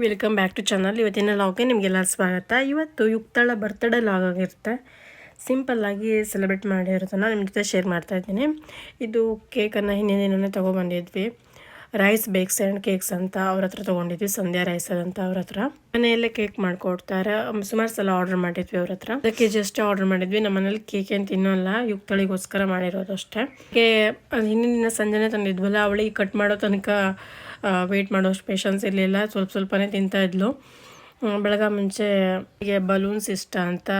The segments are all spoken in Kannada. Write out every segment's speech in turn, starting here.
ವೆಲ್ಕಮ್ ಬ್ಯಾಕ್ ಟು ಚಾನಲ್ ಇವತ್ತಿನ ಲಾಗ್ಗೆ ನಿಮಗೆಲ್ಲ ಸ್ವಾಗತ. ಇವತ್ತು ಯುಕ್ತಳ ಬರ್ತ್ಡೇ ಲಾಗ್ ಆಗಿರುತ್ತೆ. ಸಿಂಪಲ್ಲಾಗಿ ಸೆಲೆಬ್ರೇಟ್ ಮಾಡಿರೋದನ್ನು ನಿಮ್ಮ ಜೊತೆ ಶೇರ್ ಮಾಡ್ತಾ ಇದ್ದೀನಿ. ಇದು ಕೇಕನ್ನು ಹಿಂದಿನ ದಿನವೇ ತೊಗೊಬಂದಿದ್ವಿ. ರೈಸ್ ಬೇಕ್ಸ್ ಆ್ಯಂಡ್ ಕೇಕ್ಸ್ ಅಂತ ಅವ್ರ ಹತ್ರ ತೊಗೊಂಡಿದ್ವಿ. ಸಂಧ್ಯಾ ರೈಸ್ ಅಂತ ಅವ್ರ ಹತ್ರ. ಮನೆಯಲ್ಲೇ ಕೇಕ್ ಮಾಡಿಕೊಡ್ತಾರೆ. ಸುಮಾರು ಸಲ ಆರ್ಡರ್ ಮಾಡಿದ್ವಿ ಅವ್ರ ಹತ್ರ. ಅದಕ್ಕೆ ಜಸ್ಟ್ ಆರ್ಡರ್ ಮಾಡಿದ್ವಿ. ನಮ್ಮ ಮನೇಲಿ ಕೇಕ್ ಏನು ತಿನ್ನೋಲ್ಲ. ಯುಕ್ತಳಿಗೋಸ್ಕರ ಮಾಡಿರೋದು ಅಷ್ಟೇ. ಹಿಂದಿನ ದಿನ ಸಂಜೆನೇ ತಂದಿದ್ವಲ್ಲ, ಅವಳಿಗೆ ಕಟ್ ಮಾಡೋ ತನಕ ವೆಯ್ಟ್ ಮಾಡೋಷ್ಟು ಪೇಷನ್ಸ್ ಇರಲಿಲ್ಲ. ಸ್ವಲ್ಪ ಸ್ವಲ್ಪನೇ ತಿಂತಾ ಇದ್ಲು. ಹ್ಮ್, ಬೆಳಗ್ಗೆ ಮುಂಚೆ ಹೀಗೆ ಬಲೂನ್ಸ್ ಇಷ್ಟ ಅಂತ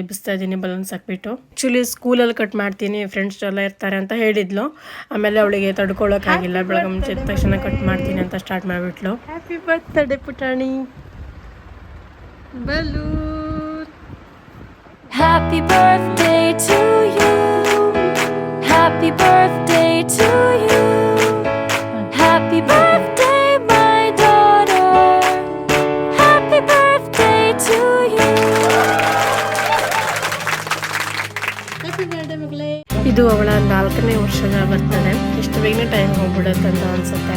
ಎಬ್ಬಿಸ್ತಾ ಇದ್ದೀನಿ ಬಲೂನ್ಸ್ ಹಾಕ್ಬಿಟ್ಟು. ಆ್ಯಕ್ಚುಲಿ ಸ್ಕೂಲಲ್ಲಿ ಕಟ್ ಮಾಡ್ತೀನಿ ಫ್ರೆಂಡ್ಸ್ ಎಲ್ಲ ಇರ್ತಾರೆ ಅಂತ ಹೇಳಿದ್ಲು. ಆಮೇಲೆ ಅವಳಿಗೆ ತಡ್ಕೊಳ್ಳೋಕ್ಕಾಗಿಲ್ಲ ಬೆಳಗ್ಗೆ ಮುಂಚೆ ಎದ್ದ ತಕ್ಷಣ ಕಟ್ ಮಾಡ್ತೀನಿ ಅಂತ ಸ್ಟಾರ್ಟ್ ಮಾಡಿಬಿಟ್ಲು. ಹ್ಯಾಪಿ ಬರ್ತ್ಡೇ ಪುಟಾಣಿ. Balloon happy birthday to you happy birthday. ಇದು ಅವಳ ನಾಲ್ಕನೇ ವರ್ಷದ ಬರ್ತಾನೆ ಇಷ್ಟು ಬೇಗನೆ ಟೈಮ್ ಹೋಗ್ಬಿಡುತ್ತೆ ಅಂತ ಅನ್ಸುತ್ತೆ.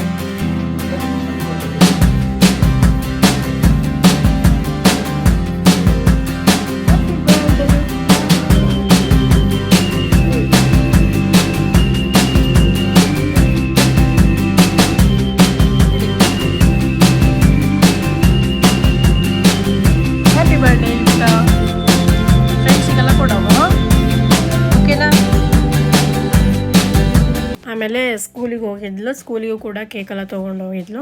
ಆಮೇಲೆ ಸ್ಕೂಲಿಗೆ ಹೋಗಿದ್ಲು, ಸ್ಕೂಲಿಗೂ ಕೂಡ ಕೇಕೆಲ್ಲ ತೊಗೊಂಡು ಹೋಗಿದ್ಲು.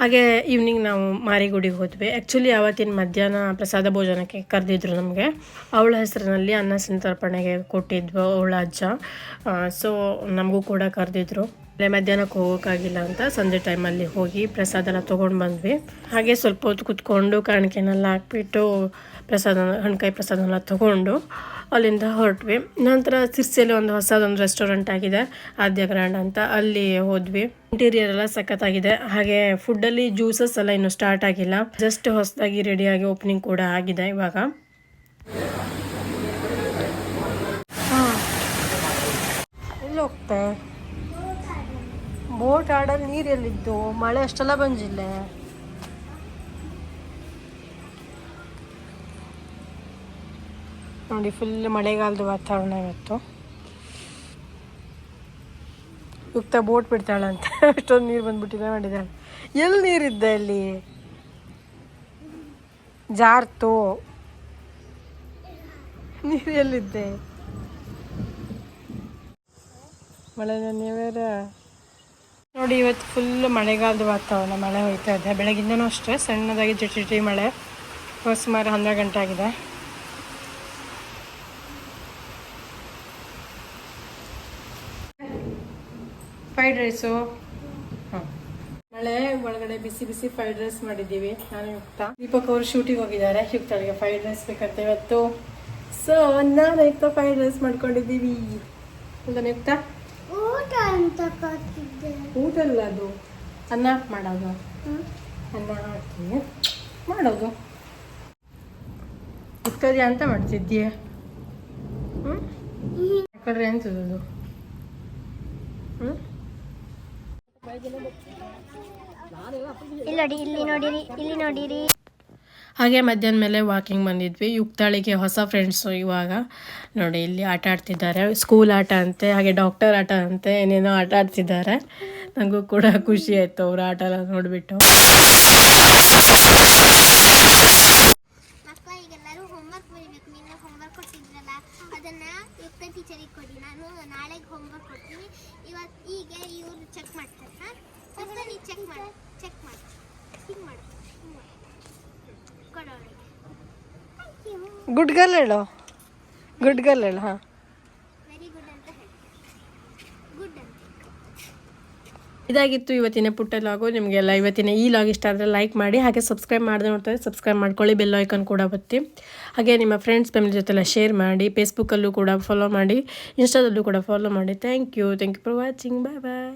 ಹಾಗೆ ಈವ್ನಿಂಗ್ ನಾವು ಮಾರಿಗುಡಿಗೆ ಹೋದ್ವಿ. ಆ್ಯಕ್ಚುಲಿ ಆವತ್ತಿನ ಮಧ್ಯಾಹ್ನ ಪ್ರಸಾದ ಭೋಜನಕ್ಕೆ ಕರೆದಿದ್ರು ನಮಗೆ. ಅವಳ ಹೆಸರಿನಲ್ಲಿ ಅನ್ನ ಸಂತರ್ಪಣೆಗೆ ಕೊಟ್ಟಿದ್ವು ಅವಳ ಅಜ್ಜ. ಸೊ ನಮಗೂ ಕೂಡ ಕರೆದಿದ್ರು. ಮಧ್ಯಾಹ್ನಕ್ಕೆ ಹೋಗೋಕ್ಕಾಗಿಲ್ಲ ಅಂತ ಸಂಜೆ ಟೈಮಲ್ಲಿ ಹೋಗಿ ಪ್ರಸಾದ ಎಲ್ಲ ತೊಗೊಂಡು ಬಂದ್ವಿ. ಹಾಗೆ ಸ್ವಲ್ಪ ಹೊತ್ತು ಕೂತ್ಕೊಂಡು ಕಾಣಿಕೆನೆಲ್ಲ ಹಾಕ್ಬಿಟ್ಟು ಪ್ರಸಾದ, ಹಣ್ಕಾಯಿ ಪ್ರಸಾದನೆಲ್ಲ ತೊಗೊಂಡು ಅಲ್ಲಿಂದ ಹೊರಟ್ವಿ. ನಂತರ ಸಿರ್ಸಿಯಲ್ಲಿ ಒಂದು ಹೊಸದೊಂದು ರೆಸ್ಟೋರೆಂಟ್ ಆಗಿದೆ, ಆದ್ಯ ಗ್ರ್ಯಾಂಡ್ ಅಂತ. ಅಲ್ಲಿ ಹೋದ್ವಿ. ಇಂಟೀರಿಯರ್ ಎಲ್ಲ ಸಖತ್ತಾಗಿದೆ. ಹಾಗೆ ಫುಡ್ಡಲ್ಲಿ ಜ್ಯೂಸಸ್ ಎಲ್ಲ ಇನ್ನು ಸ್ಟಾರ್ಟ್ ಆಗಿಲ್ಲ. ಜಸ್ಟ್ ಹೊಸದಾಗಿ ರೆಡಿಯಾಗಿ ಓಪನಿಂಗ್ ಕೂಡ ಆಗಿದೆ ಇವಾಗ. ಹೋಗ್ತೆ ಬೋಟ್ ಆಡಲ್ಲಿ ನೀರೆಲ್ಲಿದ್ದು? ಮಳೆ ಅಷ್ಟೆಲ್ಲ ಬಂದಿಲ್ಲ? ನೋಡಿ ಫುಲ್ ಮಳೆಗಾಲದ ವಾತಾವರಣ ಇವತ್ತು. ಯುಕ್ತ ಬೋಟ್ ಬಿಡ್ತಾಳಂತ. ಅಷ್ಟೊಂದು ನೀರು ಬಂದ್ಬಿಟ್ಟಿದೆ ಮಾಡಿದಾಳೆ ಎಲ್ಲಿ ನೀರಿದ್ದೆ ಅಲ್ಲಿ? ಜಾರ್ತು. ನೀರು ಎಲ್ಲಿದ್ದೆ? ಮಳೆ ನೀವೇರ? ನೋಡಿ, ಇವತ್ತು ಫುಲ್ ಮಳೆಗಾಲದ ವಾತಾವರಣ, ಮಳೆ ಹೋಯ್ತಾ ಇದೆ. ಬೆಳಗಿಂದನೂ ಅಷ್ಟೇ, ಸಣ್ಣದಾಗಿ ಜಿಟಿ ಜಿಟಿ ಮಳೆ. ಸುಮಾರು ಹನ್ನೆರಡು ಗಂಟೆ ಆಗಿದೆ. ಫ್ರೈಡ್ ರೈಸು ಹಾಂ ಮಳೆ ಒಳಗಡೆ ಬಿಸಿ ಬಿಸಿ ಫ್ರೈಡ್ ರೈಸ್ ಮಾಡಿದ್ದೀವಿ. ನಾನು ಯುಕ್ತ. ದೀಪಕ್ ಅವರು ಶೂಟಿಗೆ ಹೋಗಿದ್ದಾರೆ. ಯುಕ್ತಳಿಗೆ ಫ್ರೈಡ್ ರೈಸ್ ಬೇಕಂತ ಇವತ್ತು. ಸೊ ನಾನು ಯುಕ್ತ ಫ್ರೈಡ್ ರೈಸ್ ಮಾಡ್ಕೊಂಡಿದ್ದೀವಿ. ಅಲ್ದನ ಯುಕ್ತ? ಊಟ ಅಂತ ಕಾತಿದ್ದೆ ಊಟ ಅಲ್ಲ ಅದು. ಅನ್ನ ಮಾಡೋದು. ಅನ್ನ ಹಾಕಿ ಮಾಡೋದು. ಯುಕ್ತದಿ ಅಂತ ಮಾಡ್ತಿದ್ದೀಯ ಹ್ಞೂ ಯಾಕಂದ್ರೆ ಎಂತದದು ಹ್ಞೂ ಇಲ್ಲಿ ಇಲ್ಲಿ ನೋಡಿರಿ ಇಲ್ಲಿ ನೋಡಿರಿ. ಹಾಗೆ ಮಧ್ಯಾಹ್ನ ಮೇಲೆ ವಾಕಿಂಗ್ ಬಂದಿದ್ವಿ. ಯುಕ್ತಾಳಿಗೆ ಹೊಸ ಫ್ರೆಂಡ್ಸು ಇವಾಗ. ನೋಡಿ, ಇಲ್ಲಿ ಆಟ ಆಡ್ತಿದ್ದಾರೆ. ಸ್ಕೂಲ್ ಆಟ ಅಂತೆ, ಹಾಗೆ ಡಾಕ್ಟರ್ ಆಟ ಅಂತೆ, ಏನೇನೋ ಆಟ ಆಡ್ತಿದ್ದಾರೆ. ನನಗೂ ಕೂಡ ಖುಷಿ ಆಯಿತು ಅವ್ರ ಆಟ ನೋಡಿಬಿಟ್ಟು ಮಕ್ಕಳ ಈಗೆಲ್ಲರೂ ಹೋಮ್ವರ್ಕ್ ಬರೀಬೇಕು ನಿನ್ನೆ ಹೋಮ್ವರ್ಕ್ ಕೊಟ್ಟಿದ್ರಲ್ಲ ಅದನ್ನ ಯುಕ್ತ ಟೀಚರಿಗೆ ಕೊಡಿ ನಾನು ನಾಳೆಗೆ ಹೋಮ್ವರ್ಕ್ ಕೊಡ್ತೀನಿ ಇವತ್ತು ಈಗ ಇವ್ರು ಚೆಕ್ ಮಾಡ್ತಾರೆ ಹಾಂ ಫಸ್ಟ್ ನೀವು ಚೆಕ್ ಮಾಡಿ ಚೆಕ್ ಮಾಡಿ ಹಿಂಗೆ ಮಾಡಿ ಹಿಂಗೆ ಮಾಡಿ ಕೊಡೋರಿಗೆ ಥ್ಯಾಂಕ್ ಯು ಗುಡ್ ಗರ್ಲ್ ಹೇಳು. ಗುಡ್ ಗರ್ಲ್ ಹೇಳು ಹಾಂ. ವೆರಿ ಗುಡ್ ಅಂತ ಹೇಳಿ. ಗುಡ್ ಅಂತ ಇದಾಗಿತ್ತು ಇವತ್ತಿನ ಪುಟ್ಟ ಲಾಗು ನಿಮಗೆಲ್ಲ ಇವತ್ತಿನ ಈ ಲಾಗ್ ಇಷ್ಟ ಆದರೆ ಲೈಕ್ ಮಾಡಿ ಹಾಗೆ ಸಬ್ಸ್ಕ್ರೈಬ್ ಮಾಡದೆ ನೋಡ್ತಾರೆ ಸಬ್ಸ್ಕ್ರೈಬ್ ಮಾಡ್ಕೊಳ್ಳಿ ಬೆಲ್ ಐಕನ್ ಕೂಡ ಒತ್ತಿ. ಹಾಗೆ ನಿಮ್ಮ ಫ್ರೆಂಡ್ಸ್ ಫ್ಯಾಮಿಲಿ ಜೊತೆಲ್ಲ ಶೇರ್ ಮಾಡಿ ಫೇಸ್ಬುಕ್ಕಲ್ಲೂ ಕೂಡ ಫಾಲೋ ಮಾಡಿ ಇನ್ಸ್ಟಾದಲ್ಲೂ ಕೂಡ ಫಾಲೋ ಮಾಡಿ. Thank you thank you for watching bye bye